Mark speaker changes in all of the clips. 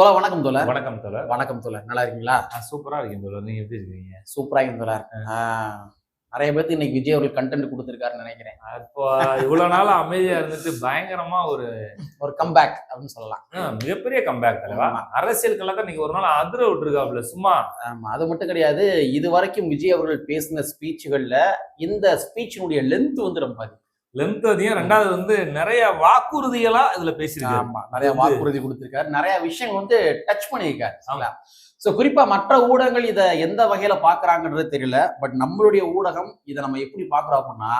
Speaker 1: தோழர் வணக்கம் தோழர்
Speaker 2: வணக்கம் தோழர்
Speaker 1: வணக்கம் தோழர் நல்லா இருக்கீங்களா?
Speaker 2: நான் சூப்பரா இருக்கேன் தோழர் நீங்க எப்படி இருக்கீங்க?
Speaker 1: சூப்பரா இருக்கும் ஆ, நிறைய பேருக்கு இன்னைக்கு விஜய் அவர்கள் கண்டென்ட் கொடுத்திருக்காருன்னு நினைக்கிறேன்.
Speaker 2: அப்போ இவ்வளவு நாள் அமைதியா இருந்துட்டு பயங்கரமா ஒரு
Speaker 1: ஒரு கம்பேக் அப்படின்னு சொல்லலாம்.
Speaker 2: மிகப்பெரிய கம்பேக் தலைவா?
Speaker 1: ஆமா.
Speaker 2: அரசியல் கழகம் நீங்க ஒரு நாள் அதிர விட்டுருக்காப்ல சும்மா.
Speaker 1: ஆமா அது மட்டும் கிடையாது. இது வரைக்கும் விஜய் அவர்கள் பேசின ஸ்பீச்சுகள்ல இந்த ஸ்பீச்சினுடைய லென்த் வந்து ரொம்ப அதிகம்.
Speaker 2: லென்த் அதிகம். ரெண்டாவது வந்து நிறைய வாக்குறுதிகளா இதுல பேசியிருக்காரு.
Speaker 1: ஆமா. நிறைய வாக்குறுதி கொடுத்திருக்காரு. நிறைய விஷயங்கள் வந்து டச் பண்ணியிருக்காரு. ஸோ குறிப்பா மற்ற ஊடகங்கள் இதை எந்த வகையில பாக்குறாங்கன்றது தெரியல. பட் நம்மளுடைய ஊடகம் இதை நம்ம எப்படி பாக்குறோம் அப்படின்னா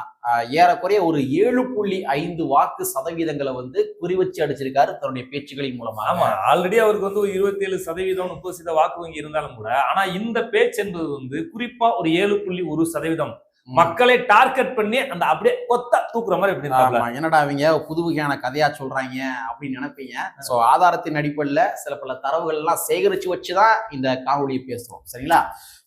Speaker 1: ஏறக்குறைய ஒரு ஏழு புள்ளி ஐந்து வாக்கு சதவீதங்களை வந்து குறிவச்சு அடிச்சிருக்காரு தன்னுடைய பேச்சுகளின் மூலமா
Speaker 2: ஆமா. ஆல்ரெடி அவருக்கு வந்து ஒரு இருபத்தி ஏழு சதவீதம் முப்பது சதவீத வாக்கு வங்கி இருந்தாலும் கூட ஆனா இந்த பேச்சு என்பது வந்து குறிப்பா ஒரு ஏழு புள்ளி ஒரு சதவீதம் மக்களை டார்கெட் பண்ணி அந்த அப்படியே கொத்த தூக்குற மாதிரி எப்படி
Speaker 1: என்னடா அவங்க புது வகையான கதையா சொல்றாங்க அப்படின்னு நினைப்பீங்க. சோ ஆதாரத்தின் அடிப்படையில சில பல தரவுகள் எல்லாம் சேகரிச்சு வச்சுதான் இந்த காணொலியை பேசுறோம். சரிங்களா?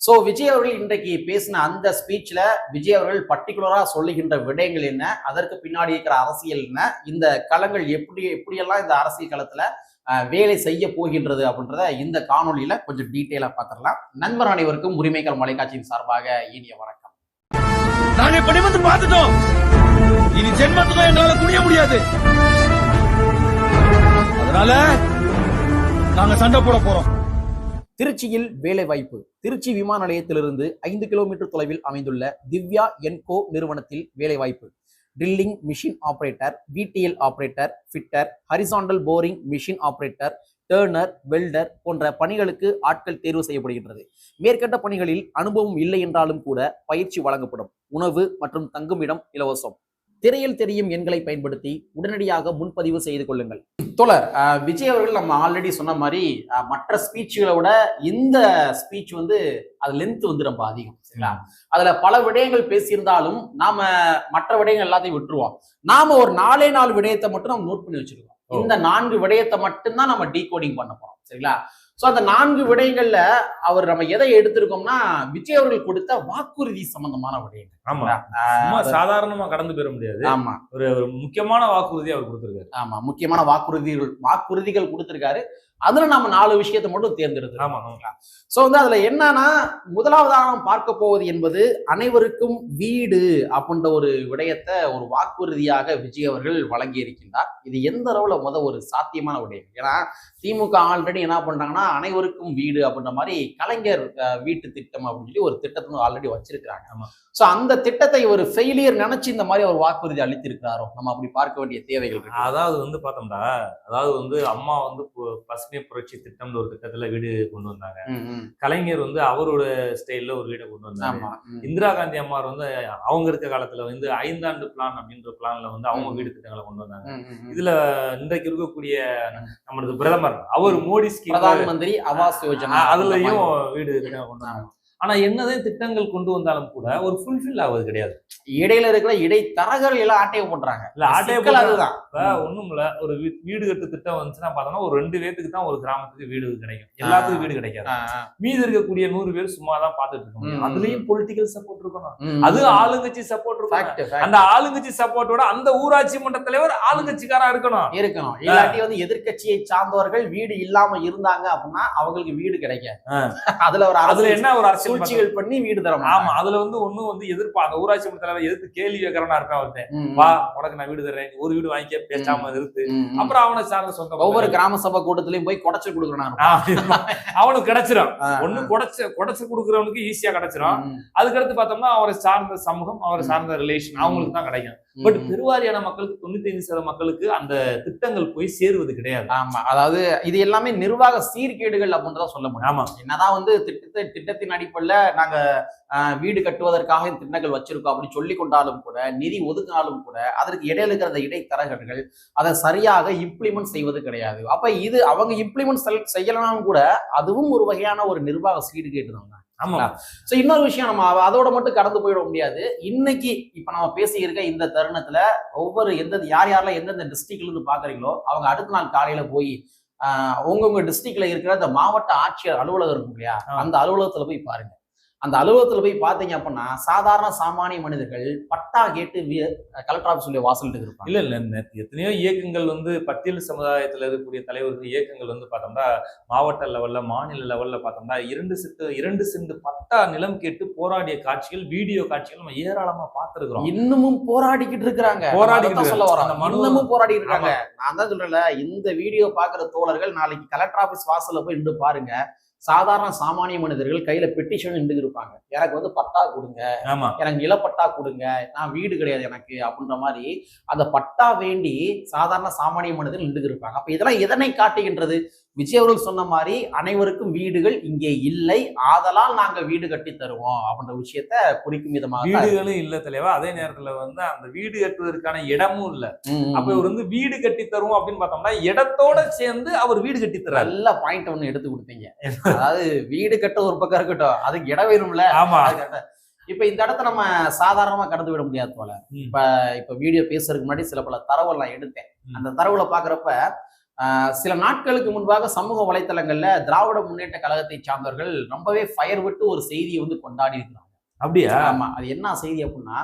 Speaker 1: சோ விஜய் அவர்கள் இன்றைக்கு பேசின அந்த ஸ்பீச்ல விஜய் அவர்கள் பர்டிகுலரா சொல்லுகின்ற விடயங்கள் என்ன? அதற்கு பின்னாடி இருக்கிற அரசியல் என்ன? இந்த களங்கள் எப்படி எப்படியெல்லாம் இந்த அரசியல் களத்துல வேலை செய்ய போகின்றது அப்படின்றத இந்த காணொலியில கொஞ்சம் டீட்டெயிலா பார்த்துடலாம். நண்பர் அனைவருக்கும் உரிமைகள் மலைக்காட்சியின் சார்பாக இனிய வணக்கம்.
Speaker 3: நாங்க இப்ப நிமிர்ந்து பார்த்துட்டோம். இனி ஜென்மத்துக்கும் எங்களால குடிய முடியாது. அதனால நாங்க சண்டை போட போறோம்.
Speaker 1: திருச்சியில் வேலை வாய்ப்பு திருச்சி விமான நிலையத்திலிருந்து ஐந்து கிலோமீட்டர் தொலைவில் அமைந்துள்ள திவ்யா என்கோ நிறுவனத்தில் வேலை வாய்ப்பு drilling machine operator VTL operator fitter horizontal boring machine operator turner welder போன்ற பணிகளுக்கு ஆட்கள் தேர்வு செய்யப்படுகின்றது. மேற்கண்ட பணிகளில் அனுபவம் இல்லை என்றாலும் கூட பயிற்சி வழங்கப்படும். உணவு மற்றும் தங்குமிடம் இலவசம். திரையில் தெரியும் எண்களை பயன்படுத்தி உடனடியாக முன்பதிவு செய்து கொள்ளுங்கள். தோழர் விஜய் அவர்கள் நம்ம ஆல்ரெடி சொன்ன மாதிரி மற்ற ஸ்பீச்சுகளை விட இந்த ஸ்பீச் வந்து அது லென்த் வந்து ரொம்ப அதிகம் சரிங்களா? அதுல பல விடயங்கள் பேசியிருந்தாலும் நாம மற்ற விடயங்கள் எல்லாத்தையும் விட்டுருவோம். நாம ஒரு நாலே நாலு விடயத்தை மட்டும் நம்ம நோட் பண்ணி வச்சிருக்கோம். இந்த நான்கு விடயத்தை மட்டும்தான் நம்ம டீகோடிங் பண்ண போறோம் சரிங்களா? சோ அந்த நான்கு விடயங்கள்ல அவர் நம்ம எதை எடுத்திருக்கோம்னா விஜய் அவர்கள் கொடுத்த வாக்குறுதி சம்பந்தமான விடயங்கள்.
Speaker 2: ஆமா.
Speaker 1: அஹ்,
Speaker 2: சும்மா சாதாரணமா கடந்து போயிட முடியாது.
Speaker 1: ஆமா.
Speaker 2: ஒரு ஒரு முக்கியமான வாக்குறுதி அவர் கொடுத்திருக்காரு.
Speaker 1: ஆமா. முக்கியமான வாக்குறுதிகள் வாக்குறுதிகள் கொடுத்திருக்காரு. அதுல நாம நாலு விஷயத்தை மட்டும் தேர்ந்தெடுத்து
Speaker 2: ஆமா.
Speaker 1: சோ வந்து அதுல என்னன்னா முதலாவதாக நாம் பார்க்க போவது என்பது அனைவருக்கும் வீடு அப்படின்ற ஒரு விடயத்தை ஒரு வாக்குறுதியாக விஜய் அவர்கள் வழங்கி இருக்கின்றார் இது எந்த அளவுல முத ஒரு சாத்தியமான விடயம்? ஏன்னா திமுக ஆல்ரெடி என்ன பண்றாங்கன்னா அனைவருக்கும் வீடு அப்படின்ற மாதிரி கலைஞர் வீட்டு திட்டம் அப்படின்னு சொல்லி ஒரு திட்டத்தை ஆல்ரெடி வச்சிருக்கிறாங்க. சோ அந்த திட்டத்தை ஒரு ஃபெயிலியர் நினைச்சு இந்த மாதிரி ஒரு வாக்குறுதி அளித்திருக்கிறாரோ நம்ம அப்படி பார்க்க வேண்டிய தேவைகள் இருக்கு
Speaker 2: அதாவது வந்து பார்த்தோம்னா அதாவது வந்து அம்மா வந்து பசுமை புரட்சி திட்டம்னு ஒரு திட்டத்துல வீடு கொண்டு வந்தாங்க. கலைஞர் வந்து அவரோட ஸ்டைல்ல ஒரு வீடை கொண்டு வந்தாங்க. இந்திரா காந்தி அம்மார் வந்து அவங்க இருக்க காலத்துல வந்து ஐந்தாண்டு பிளான் அப்படின்ற பிளான்ல வந்து அவங்க. வீடு திட்டங்களை கொண்டு வந்தாங்க. இதுல இன்றைக்கு இருக்கக்கூடிய நம்மளது பிரதமர் அவர் மோடி ஸ்கீம்
Speaker 1: பிரதான் மந்திரி ஆவாஸ் யோஜனா
Speaker 2: அதுலயும் வீடு திட்டங்களை கொண்டு வந்தாங்க ஆனா என்னதான் திட்டங்கள் கொண்டு வந்தாலும் கூட ஒரு ஃபுல்ஃபில் ஆவது கிடையாது.
Speaker 1: இடையில இருக்கிற இடைத்தரகர்கள் எல்லாம் ஆட்டையை பண்றாங்க
Speaker 2: இல்ல ஆட்டைய
Speaker 1: அதுதான்.
Speaker 2: ஒண்ணும் இல்ல ஒரு வீடு கட்டு திட்டம் வந்துச்சுன்னா பார்த்தோம்னா ஒரு ரெண்டு பேத்துக்கு தான் ஒரு கிராமத்துக்கு வீடு கிடைக்கும். எல்லாத்துக்கும் வீடு கிடைக்காது. மீதி இருக்கக்கூடிய நூறு பேர் சும்மா தான் பாத்துட்டு இருக்க முடியும்.
Speaker 1: ம்.
Speaker 2: அதுலயும் பொலிட்டிக்கல் சப்போர்ட் இருக்கணும். அது. ஆளுங்கட்சி சப்போர்ட்
Speaker 1: fact.
Speaker 2: அந்த ஆளுங்கட்சி சப்போர்ட்டோட அந்த ஊராட்சி மன்ற தலைவர் ஆளுங்கட்சிக்காரா இருக்கணும்.
Speaker 1: இருக்கணும். இல்லாட்டி வந்து எதிர்க்கட்சியை சார்ந்தவர்கள் வீடு இல்லாம இருந்தாங்க அப்படின்னா அவங்களுக்கு வீடு கிடைக்காது. அதுல ஒரு
Speaker 2: அதுல என்ன ஒரு அரசியல்
Speaker 1: சூழ்ச்சிகள் பண்ணி வீடு தர
Speaker 2: ஆமா அதுல வந்து ஒண்ணும் வந்து எதிர்ப்பா அந்த ஊராட்சி மன்ற தலைவர் எதிர்த்து கேள்வி கேட்கறவனா ஒருத்தன்
Speaker 1: ம்,
Speaker 2: வா உனக்கு நான் வீடு தரேன் நீ ஒரு வீடு வாங்கிக்க பேசாம
Speaker 1: ம்.
Speaker 2: அப்புறம் அவனை சார்ந்த சொந்த
Speaker 1: ஒவ்வொரு கிராம சபை கூட்டத்திலயும் போய் குடைச்சு கொடுக்கணும்
Speaker 2: ஆ, அவனுக்கு கிடைச்சிரும். ஒண்ணு குடைச்சு குடைச்சு கொடுக்கறவனுக்கு ஈஸியா கிடைச்சிரும். அதுக்கடுத்து பார்த்தோம்னா அவரை சார்ந்த சமூகம் அவரை. சார்ந்த ரிலேஷன். அவங்களுக்கு தான் கிடைக்கும். பட் பெருவாரியான மக்களுக்கு தொண்ணூத்தி ஐந்து சதவீத மக்களுக்கு அந்த திட்டங்கள் போய் சேருவது கிடையாது.
Speaker 1: ஆமா. அதாவது இது எல்லாமே நிர்வாக சீர்கேடுகள் அப்படின்றத சொல்ல முடியும்.
Speaker 2: ஆமா.
Speaker 1: என்னதான் வந்து திட்டத்தை திட்டத்தின் அடிப்படையில நாங்க ஆஹ், வீடு கட்டுவதற்காக இந்த திட்டங்கள் வச்சிருக்கோம் அப்படி சொல்லி கொண்டாலும் கூட நிதி ஒதுக்கினாலும் கூட அதற்கு இடையில இருக்கிற அந்த இடைத்தரகர்கள் அதை சரியாக இம்ப்ளிமெண்ட் செய்வது கிடையாது. அப்ப இது அவங்க இம்ப்ளிமெண்ட் செய்யலாம் கூட அதுவும் ஒரு வகையான ஒரு நிர்வாக சீர்கேடு தான்
Speaker 2: ஆமா.
Speaker 1: ஸோ இன்னொரு விஷயம் நம்ம அத- அதோட மட்டும் கடந்து போயிட முடியாது. இன்னைக்கு இப்ப நம்ம பேசி இருக்க இந்த தருணத்துல ஒவ்வொரு எந்த யார் யாரெல்லாம் எந்தெந்த டிஸ்ட்ரிக்ட்ல இருந்து பாக்குறீங்களோ அவங்க அடுத்த நாள் காலையில போய் உங்கவுங்க டிஸ்ட்ரிக்ட்ல இருக்கிற இந்த மாவட்ட ஆட்சியர் அலுவலகம் இருக்கும் இல்லையா. அந்த அலுவலகத்துல போய் பாருங்க அந்த அலுவலகத்துல போய் பாத்தீங்க அப்படின்னா சாதாரண சாமானிய மனிதர்கள் பட்டா கேட்டு கலெக்டர் ஆஃபீஸ் வாசல் இருப்பாங்க.
Speaker 2: இல்ல இல்ல எத்தனையோ இயக்கங்கள் வந்து பட்டியல் சமுதாயத்துல இருக்கக்கூடிய தலைவர்கள் இயக்கங்கள் வந்து பார்த்தோம்னா மாவட்ட லெவல்ல மாநில லெவல்ல பார்த்தோம்னா இரண்டு சிட்டு இரண்டு செண்டு பட்டா நிலம் கேட்டு போராடிய காட்சிகள் வீடியோ காட்சிகள் நம்ம ஏராளமா பார்த்திருக்கிறோம்.
Speaker 1: இன்னமும் போராடிக்கிட்டு இருக்கிறாங்க.
Speaker 2: போராடிக்கிட்டு
Speaker 1: அதைத்தான் சொல்ல வரோம். இன்னமும் போராடி இருக்காங்க. நான் தான் சொல்றேன்ல இந்த வீடியோ பாக்குற தோழர்கள் நாளைக்கு கலெக்டர் ஆபீஸ் வாசல்ல போய் நின்று பாருங்க. சாதாரண சாமானிய மனிதர்கள் கையில பெட்டிஷன் நின்று இருப்பாங்க எனக்கு வந்து பட்டா கொடுங்க. எனக்கு நிலப்பட்டா கொடுங்க. நான் வீடு கிடையாது எனக்கு அப்படின்ற மாதிரி அந்த பட்டா வேண்டி சாதாரண சாமானிய மனிதர்கள் நின்று இருப்பாங்க அப்ப இதெல்லாம் எதனை காட்டுகின்றது? விஜய் அவர்கள் சொன்ன மாதிரி அனைவருக்கும் வீடுகள் இங்கே இல்லை. ஆதலால் நாங்க வீடு கட்டி தருவோம் அப்படின்ற விஷயத்த குறிக்கும் விதமாக
Speaker 2: வீடுகளும் இல்ல தலைவா. அதே நேரத்துல வந்து அந்த வீடு கட்டுவதற்கான இடமும் இல்ல. அப்ப இவர் வந்து வீடு கட்டி தருவோம் அப்படின்னு பார்த்தோம்னா இடத்தோட சேர்ந்து அவர் வீடு கட்டி தர்றாரு.
Speaker 1: நல்ல பாயிண்ட் ஒண்ணு எடுத்து கொடுத்தீங்க. அதாவது வீடு கட்ட ஒரு பக்கம் இருக்கட்டும் அதுக்கு இடம் வேணும்ல.
Speaker 2: ஆமா.
Speaker 1: இப்ப இந்த இடத்த நம்ம சாதாரணமா கடந்து விட முடியாது போல. இப்ப இப்ப வீடியோ பேசுறதுக்கு முன்னாடி சில பல தரவுகள் நான் எடுத்தேன். அந்த தரவுல பாக்குறப்ப சில நாட்களுக்கு முன்பாக சமூக வலைத்தளங்கள்ல திராவிட முன்னேற்ற கழகத்தை சார்ந்தவர்கள் ரொம்பவே ஃபயர் விட்டு ஒரு செய்தியை வந்து கொண்டாடி இருக்கிறாங்க.
Speaker 2: அப்படியா?
Speaker 1: ஆமா. அது என்ன செய்தி அப்படின்னா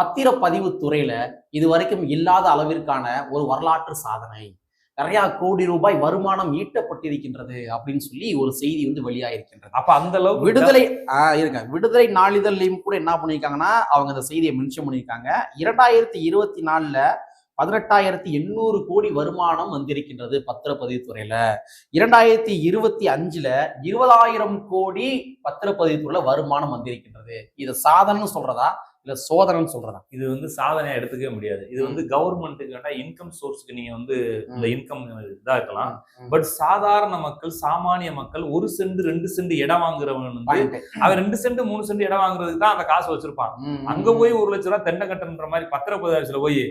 Speaker 1: பத்திரப்பதிவு துறையில இது வரைக்கும் இல்லாத அளவிற்கான ஒரு வரலாற்று சாதனை. நிறைய கோடி ரூபாய் வருமானம் ஈட்டப்பட்டிருக்கின்றது அப்படின்னு சொல்லி ஒரு செய்தி வந்து வெளியாயிருக்கின்றது.
Speaker 2: அப்ப அந்த அளவுக்கு
Speaker 1: விடுதலை ஆஹ் இருங்க. விடுதலை நாளிதழ்லையும் கூட என்ன பண்ணியிருக்காங்கன்னா அவங்க அந்த செய்தியை மென்ஷன் பண்ணியிருக்காங்க. இரண்டாயிரத்தி இருபத்தி நாலுல பதினெட்டாயிரத்தி எண்ணூறு கோடி வருமானம் வந்திருக்கின்றது பத்திரப்பதிவுத்துறையில. இரண்டாயிரத்தி இருபத்தி அஞ்சுல இருபதாயிரம் கோடி பத்திரப்பதிவுத்துறையில வருமானம் வந்திருக்கின்றது. இதை சாதனை சொல்றதா? இல்ல சோதனைன்னு சொல்றதா
Speaker 2: இது வந்து சாதனையா எடுத்துக்கவே முடியாது. இது வந்து கவர்மெண்ட்டுக்கு இன்கம் சோர்ஸ்க்கு நீங்க வந்து இந்த இன்கம் இதா இருக்கலாம் பட் சாதாரண மக்கள் சாமானிய மக்கள் ஒரு சென்ட் ரெண்டு சென்ட் இடம் வாங்குறவன் வந்து. அவன் ரெண்டு சென்ட் மூணு சென்ட் இடம் வாங்குறதுக்கு தான் அந்த காசு வச்சிருப்பான். அங்க போய் ஒரு லட்ச ரூபாய் தென்னை கட்டணுன்ற மாதிரி பத்திரப்பதிவு போய்.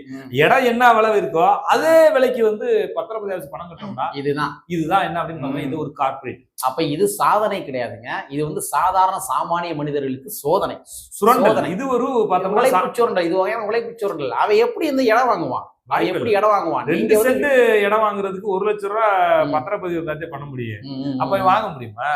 Speaker 2: இடம் என்ன விலை இருக்கோ அதே விலைக்கு வந்து பத்திரப்பதிவு பணம் கட்டணும்னா
Speaker 1: இதுதான்.
Speaker 2: இதுதான் என்ன அப்படின்னு. இது ஒரு கார்பரேட்
Speaker 1: அப்ப இது சாதனை கிடையாதுங்க. இது வந்து சாதாரண சாமானிய மனிதர்களுக்கு சோதனை.
Speaker 2: சுரண்டல். இது ஒரு பார்த்தோம்னா
Speaker 1: உழைப்பு சுரண்டல். இது வகையான உழைப்பு சுரண்டல். அவன் எப்படி இந்த இடம் வாங்குவான்? எப்படி இடம் வாங்குவான்
Speaker 2: ரெண்டு சென்ட் இடம் வாங்குறதுக்கு ஒரு லட்ச ரூபாய்
Speaker 1: ம்.
Speaker 2: பத்திரப்பதிவு தாத்தே பண்ண முடியும் அப்ப. வாங்க முடியுமா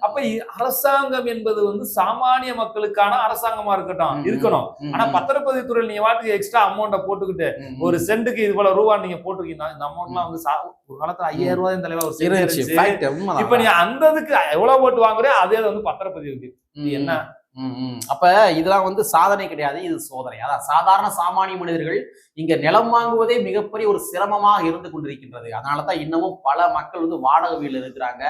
Speaker 2: அப்ப அரசாங்கம் என்பது வந்து சாமானிய மக்களுக்கான அரசாங்கமா இருக்கட்டும். இருக்கணும் ஆனா பத்திரப்பதிவு துறையில் நீங்க வாட்டுக்கு எக்ஸ்ட்ரா அமௌண்ட்டை போட்டுக்கிட்டு. ஒரு சென்ட்டுக்கு இவ்வளவு ரூபா நீங்க போட்டிருக்கீங்கன்னா இந்த அமௌண்ட்லாம் வந்து ஒரு காலத்துல ஐயாயிரம் ரூபாய் தலைவா ஒரு சென்ட். இப்ப நீ அந்த இதுக்கு எவ்வளவு போட்டு வாங்குறியோ அதே வந்து பத்திரப்பதிவுக்கு இது என்ன.
Speaker 1: அப்ப இதெல்லாம் வந்து சாதனை கிடையாது. இது சோதனை. அதான் சாதாரண சாமானிய மனிதர்கள் இங்க நிலம் வாங்குவதே மிகப்பெரிய ஒரு சிரமமாக இருந்து கொண்டிருக்கின்றது. அதனாலதான் இன்னமும் பல மக்கள் வந்து வாடகை வீடுல இருக்கிறாங்க.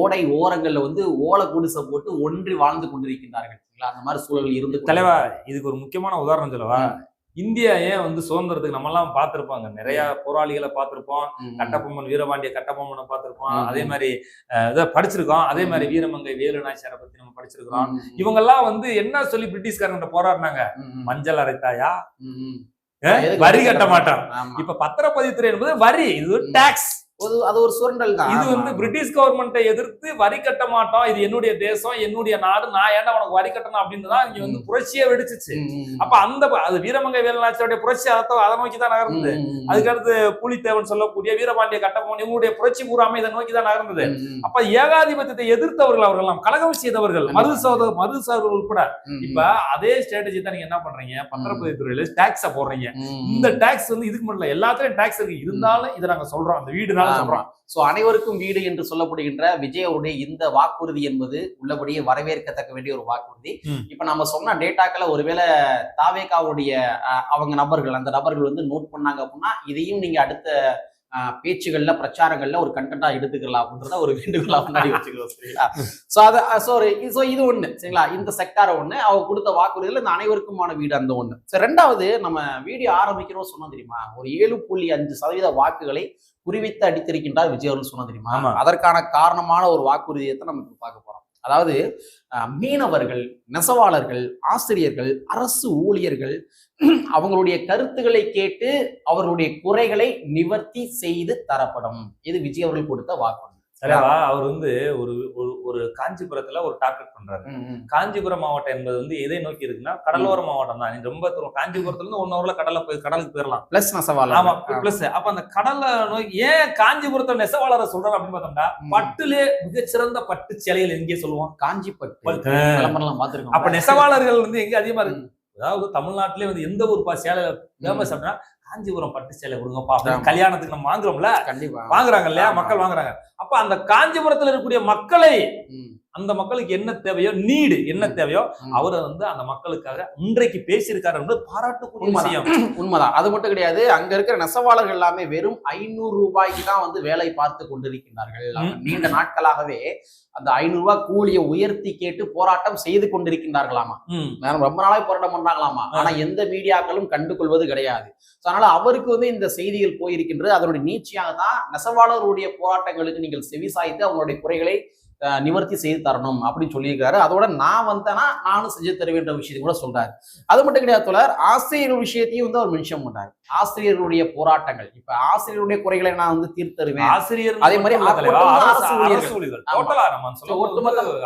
Speaker 1: ஓடை ஓரங்கள்ல வந்து ஓலை குடிசை போட்டு ஒன்றி வாழ்ந்து கொண்டிருக்கின்றார்கள்? அந்த மாதிரி சூழல் இருந்து
Speaker 2: தலைவா இதுக்கு ஒரு முக்கியமான உதாரணம் சொல்லவா? இந்தியா ஏன் வந்து சுதந்திரத்துக்கு நம்ம எல்லாம் பார்த்திருப்பாங்க நிறைய போராளிகளை பார்த்திருப்போம். கட்டபொம்மன் வீரபாண்டிய கட்டபொம்மனை பார்த்திருப்போம். அதே மாதிரி இதை படிச்சிருக்கோம் அதே மாதிரி. வீரமங்கை வேலு நாச்சியாரை பத்தி நம்ம படிச்சிருக்கிறோம். இவங்கெல்லாம் வந்து என்ன சொல்லி பிரிட்டிஷ்காரங்கிட்ட போராடினாங்க. மஞ்சள் அரைத்தாயா வரி கட்ட மாட்டான். இப்ப பத்திரப்பதிவுத்துறை என்பது வரி இது. டாக்ஸ்
Speaker 1: அது ஒரு சுரண்டல் தான்
Speaker 2: இது. வந்து பிரிட்டிஷ் கவர்மெண்ட்டை எதிர்த்து வரி கட்ட மாட்டோம் இது என்னுடைய தேசம் என்னுடைய நாடு நான் ஏன்டா உனக்கு வரி கட்டணும் அப்படின்னு தான் இங்க வந்து. புரட்சியே வெடிச்சிச்சு. அப்ப அந்த அது வீரமங்கை வேலுநாச்சியோடைய புரட்சி அதை அதை நோக்கி தான் நகர்ந்தது. அதுக்கடுத்து புலித்தேவன் சொல்லக்கூடிய வீரபாண்டிய கட்டபொம்மன் இவங்களுடைய புரட்சி பூராமே இதை நோக்கி தான் நகர்ந்தது. அப்ப ஏகாதிபத்தியத்தை எதிர்த்தவர்கள் அவர்கள் எல்லாம் கலகம் செய்தவர்கள். மது சோத மது சார்கள் உட்பட இப்ப அதே ஸ்ட்ராட்டஜி தான் நீங்க என்ன பண்றீங்க பத்திரப்பதிவு துறையில டாக்ஸ போடுறீங்க இந்த. டாக்ஸ் வந்து இதுக்கு மட்டும் இல்ல எல்லாத்துலயும் டாக்ஸ் இருக்கு இருந்தாலும் இதை நாங்க சொல்றோம் அந்த வீடுனால
Speaker 1: ஆமா.
Speaker 2: சொல்றோம்
Speaker 1: சோ அனைவருக்கும் வீடு என்று சொல்லப்படுகின்ற விஜய் அவருடைய இந்த வாக்குறுதி என்பது உள்ளபடியே வரவேற்கத்தக்க வேண்டிய ஒரு வாக்குறுதி. இப்ப நம்ம சொன்ன டேட்டாக்களை ஒருவேளை தாவேகாவுடைய அவங்க நபர்கள் அந்த நபர்கள் வந்து நோட் பண்ணாங்க அப்படின்னா இதையும் நீங்க அடுத்த பேச்சுகள்ல பிரச்சாரங்கள்ல ஒரு கண்டென்ட்டா எடுத்துக்கலாம் அப்படின்றத ஒரு வேண்டுகோளா முன்னாடி வச்சுக்கிறோம் சரிங்களா? அது ஸோ ஸோ இது ஒண்ணு சரிங்களா? இந்த செக்டார ஒண்ணு அவங்க கொடுத்த வாக்குறுதிகள் இந்த அனைவருக்குமான வீடு அந்த ஒண்ணு. சரி ரெண்டாவது நம்ம வீடியோ ஆரம்பிக்கிறோம் சொன்னோம் தெரியுமா? ஒரு ஏழு புள்ளி அஞ்சு சதவீத வாக்குகளை குறிவித்து அடித்திருக்கின்றார் விஜய் அவர்கள் சொன்னோம் தெரியுமா. அதற்கான காரணமான ஒரு வாக்குறுதியை தான் நம்ம பார்க்க போறோம். அதாவது மீனவர்கள் நெசவாளர்கள் ஆசிரியர்கள் அரசு ஊழியர்கள் அவங்களுடைய கருத்துக்களை கேட்டு அவர்களுடைய குறைகளை நிவர்த்தி செய்து தரப்படும். இது விஜய் அவர்கள் கொடுத்த வாக்குறுதி.
Speaker 2: தலைவா அவர் வந்து ஒரு ஒரு காஞ்சிபுரத்துல ஒரு டார்கெட் பண்றாரு. காஞ்சிபுரம் மாவட்டம் என்பது வந்து எதை நோக்கி இருக்குன்னா கடலோர மாவட்டம் தான். நீங்க ரொம்ப தூரம் காஞ்சிபுரத்துல இருந்து ஒன் ஹவர்ல கடல்ல போய் கடலுக்கு போயிடலாம்
Speaker 1: பிளஸ் நெசவாளர்.
Speaker 2: ஆமா பிளஸ் அப்ப அந்த கடல்ல நோக்கி ஏன் காஞ்சிபுரத்துல நெசவாளரை சொல்றாரு அப்படின்னு பார்த்தோம்னா. பட்டுலே மிகச்சிறந்த பட்டு சேலைகள் எங்கே சொல்லுவோம்
Speaker 1: காஞ்சி பட்டு.
Speaker 2: அப்ப நெசவாளர்கள் வந்து எங்க அதிகமா இருக்கு. அதாவது தமிழ்நாட்டிலே வந்து எந்த ஒரு பா- சேலை ஃபேமஸ் அப்படின்னா காஞ்சிபுரம் பட்டு சேலை கொடுங்கப்பா. கல்யாணத்துக்கு நம்ம வாங்குறோம்ல?
Speaker 1: கண்டிப்பா.
Speaker 2: வாங்குறாங்க இல்லையா. மக்கள் வாங்குறாங்க. அப்ப அந்த காஞ்சிபுரத்துல இருக்கக்கூடிய மக்களை அந்த மக்களுக்கு என்ன தேவையோ நீடு என்ன. தேவையோ. அவரை வந்து அந்த மக்களுக்காக இன்றைக்கு பேசியிருக்காரு என்பது பாராட்டுக்குரிய விஷயம்.
Speaker 1: உண்மைதான். அது மட்டும் கிடையாது அங்க இருக்கிற நெசவாளர்கள் எல்லாமே வெறும் ஐநூறு ரூபாய்க்கு தான் வந்து வேலை பார்த்து கொண்டிருக்கின்றார்கள். நீண்ட நாட்களாகவே அந்த ஐநூறு ரூபாய் கூலியை உயர்த்தி கேட்டு போராட்டம் செய்து கொண்டிருக்கின்றார்களாமா? ரொம்ப நாளாக போராட்டம் பண்றாங்களாமா? ஆனா எந்த மீடியாக்களும் கண்டுகொள்வது கிடையாது. So, அதனால அவருக்கு வந்து இந்த செய்திகள் போயிருக்கின்றது. அதனுடைய நீட்சியாக தான் நெசவாளர்களுடைய போராட்டங்களுக்கு நீங்கள் செவிசாய்த்து அவங்களுடைய குறைகளை நிவர்த்தி செய்து தரணும் அப்படின்னு சொல்லியிருக்காரு. அதோட நான் வந்தேன்னா நானும் செஞ்சு தருவேன்ற விஷயத்தை கூட சொல்றாரு. அது மட்டும் கிடையாது தோழர் ஆசிரியர் விஷயத்தையும் வந்து அவர் மென்ஷன் பண்றாரு. ஆசிரியர்களுடைய போராட்டங்கள். இப்ப ஆசிரியருடைய குறைகளை நான் வந்து தீர்த்து தருவேன்
Speaker 2: ஆசிரியர்
Speaker 1: அதே மாதிரி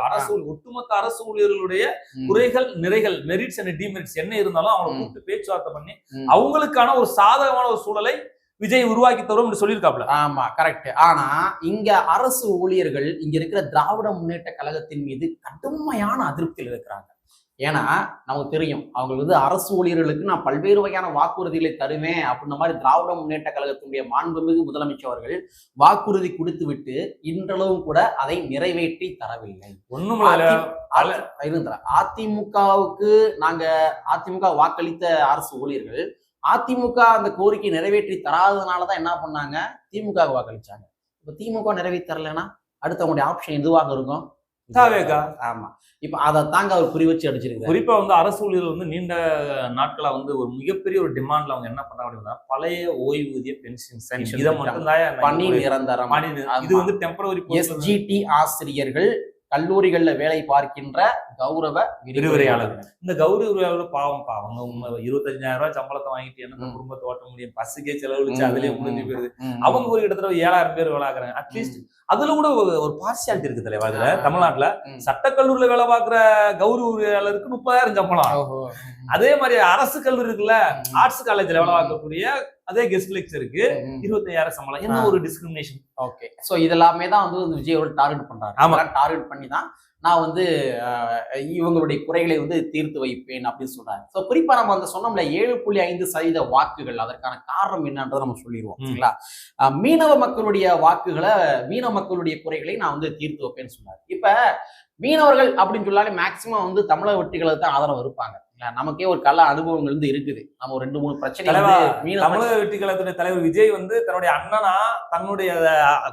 Speaker 2: அரசு
Speaker 1: ஒட்டுமொத்த-
Speaker 2: அரசு ஊழியர்களுடைய. குறைகள் நிறைகள் மெரிட்ஸ் அண்ட் டிமெரிட்ஸ் என்ன இருந்தாலும் அவங்களை
Speaker 1: ம்.
Speaker 2: கூப்பிட்டு பேச்சுவார்த்தை பண்ணி. அவங்களுக்கான ஒரு சாதகமான ஒரு சூழலை விஜய் உருவாக்கி தரும் என்று சொல்லியிருக்காப்ல
Speaker 1: ஆமா கரெக்ட் ஆனா இங்க அரசு ஊழியர்கள் இங்க இருக்கிற திராவிட முன்னேற்ற கழகத்தின் மீது கடுமையான அதிருப்தியில் இருக்கிறாங்க. ஏன்னா நமக்கு தெரியும் அவங்க வந்து அரசு ஊழியர்களுக்கு நான் பல்வேறு வகையான வாக்குறுதிகளை தருவேன் அப்படின்ற மாதிரி திராவிட முன்னேற்ற கழகத்தினுடைய மாண்புமிகு முதலமைச்சர் அவர்கள் வாக்குறுதி கொடுத்து விட்டு இன்றளவும் கூட அதை நிறைவேற்றி தரவில்லை.
Speaker 2: ஒண்ணும்
Speaker 1: அதிமுகவுக்கு நாங்க அதிமுக வாக்களித்த அரசு ஊழியர்கள் அதிமுக அந்த கோரிக்கை நிறைவேற்றி தராதனால தான் என்ன பண்ணாங்க? திமுக வாக்களிச்சாங்க. இப்ப திமுக நிறைவேற்றி தரலைன்னா அடுத்து அவங்களுடைய ஆப்ஷன் எதுவாக இருக்கும்?
Speaker 2: தாவேகா.
Speaker 1: ஆமா. இப்ப அதை தாங்க அவர் குறி வச்சு அடிச்சிருக்காரு.
Speaker 2: குறிப்பா வந்து அரசு ஊழியர்கள் வந்து நீண்ட நாட்களா வந்து ஒரு மிகப்பெரிய ஒரு டிமாண்ட்ல அவங்க என்ன பண்றாங்க அப்படின்னா பழைய ஓய்வூதிய பென்ஷன் இதை. மட்டும்
Speaker 1: பணி நிரந்தரம்.
Speaker 2: பணி இது வந்து டெம்பரவரி
Speaker 1: எஸ்ஜிடி ஆசிரியர்கள் கல்லூரிகள்ல வேலை பார்க்கின்ற கௌரவ
Speaker 2: விரிவுரையாளர்கள் இந்த கௌரவ விரிவுரையாளர் பாவம் பாவம் அவங்க இருபத்தஞ்சாயிரம் ரூபாய் சம்பளத்தை வாங்கிட்டு என்ன. குடும்பத்தை ஓட்ட முடியும் பஸ்ஸுக்கே செலவழிச்சு அதுலயே முடிஞ்சு. போயிருது. அவங்க ஒரு ஒரு ஏழாயிரம் பேர் வேலை ஆகுறாங்க அட்லீஸ்ட் அதுல கூட ஒரு- பார்சியாலிட்டி இருக்கு தலைவா அதுல. தமிழ்நாட்டுல
Speaker 1: ம்.
Speaker 2: சட்டக்கல்லூரியில வேலை பார்க்குற கௌரவ முப்பதாயிரம் சம்பளம். அதே மாதிரி அரசு கல்லூரி இருக்குல்ல. ஆர்ட்ஸ் காலேஜ்ல வேலை பார்க்கக்கூடிய அதே கெஸ்ட் லெக்சருக்கு. இருபத்தையாயிரம் சம்பளம் என்ன. ஒரு டிஸ்கிரிமினேஷன்
Speaker 1: ஓகே ஸோ இதெல்லாமே தான் வந்து விஜய் அவர்கள் டார்கெட் பண்றாரு
Speaker 2: ஆமா.
Speaker 1: டார்கெட் பண்ணி தான் நான் வந்து இவங்களுடைய குறைகளை வந்து தீர்த்து வைப்பேன் அப்படின்னு சொல்றாரு ஸோ குறிப்பா நம்ம அந்த சொன்னோம்ல ஏழு புள்ளி ஐந்து சதவீத வாக்குகள் அதற்கான காரணம் என்னன்றதை நம்ம சொல்லிடுவோம். சரிங்களா மீனவ மக்களுடைய வாக்குகளை மீனவ மக்களுடைய குறைகளை நான் வந்து தீர்த்து வைப்பேன்னு சொன்னார் இப்ப மீனவர்கள் அப்படின்னு சொன்னாலே மேக்சிமம் வந்து தமிழக வெட்டிகளுக்கு தான் ஆதரவு இருப்பாங்க நமக்கே ஒரு கல அனுபவங்கள் வந்து இருக்குது. நம்ம ஒரு ரெண்டு மூணு பிரச்சனை
Speaker 2: தமிழக வெற்றி கழகத்துடைய தலைவர் விஜய் வந்து தன்னுடைய அண்ணனா தன்னுடைய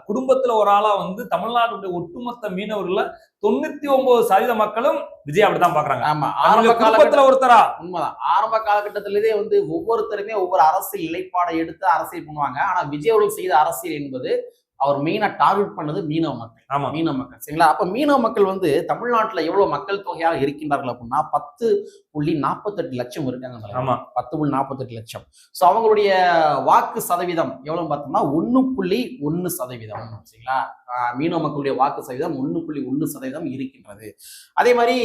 Speaker 2: குடும்பத்துல ஒரு ஆளா வந்து தமிழ்நாட்டுடைய ஒட்டுமொத்த மீனவர்கள தொண்ணூத்தி ஒன்பது சதவீத மக்களும் விஜய் அப்படித்தான் பாக்குறாங்க.
Speaker 1: ஆமா ஆரம்ப காலகட்டத்தில்
Speaker 2: குடும்பத்துல ஒருத்தரா?
Speaker 1: உண்மைதான். ஆரம்ப காலகட்டத்திலேயே வந்து ஒவ்வொருத்தருமே ஒவ்வொரு அரசியல் நிலைப்பாடை எடுத்து அரசியல் பண்ணுவாங்க. ஆனா விஜய் அவர்கள் செய்த அரசியல் என்பது அவர் மெயினா டார்கெட் பண்ணது மீனவ மக்கள்.
Speaker 2: ஆமா.
Speaker 1: மீனவ மக்கள். சரிங்களா? அப்ப மீனவ மக்கள் வந்து தமிழ்நாட்டுல எவ்வளவு மக்கள் தொகையாக இருக்கின்றார்கள் அப்படின்னா பத்து புள்ளி நாற்பத்தெட்டு லட்சம் இருக்காங்க.
Speaker 2: ஆமா.
Speaker 1: பத்து புள்ளி நாற்பத்தெட்டு லட்சம். ஸோ அவங்களுடைய வாக்கு சதவீதம் எவ்வளவு பார்த்தோம்னா ஒன்று புள்ளி ஒன்று சதவீதம். சரிங்களா? மீனவ மக்களுடைய வாக்கு சதவீதம் ஒன்று புள்ளி ஒன்று சதவீதம் இருக்கின்றது. அதே மாதிரி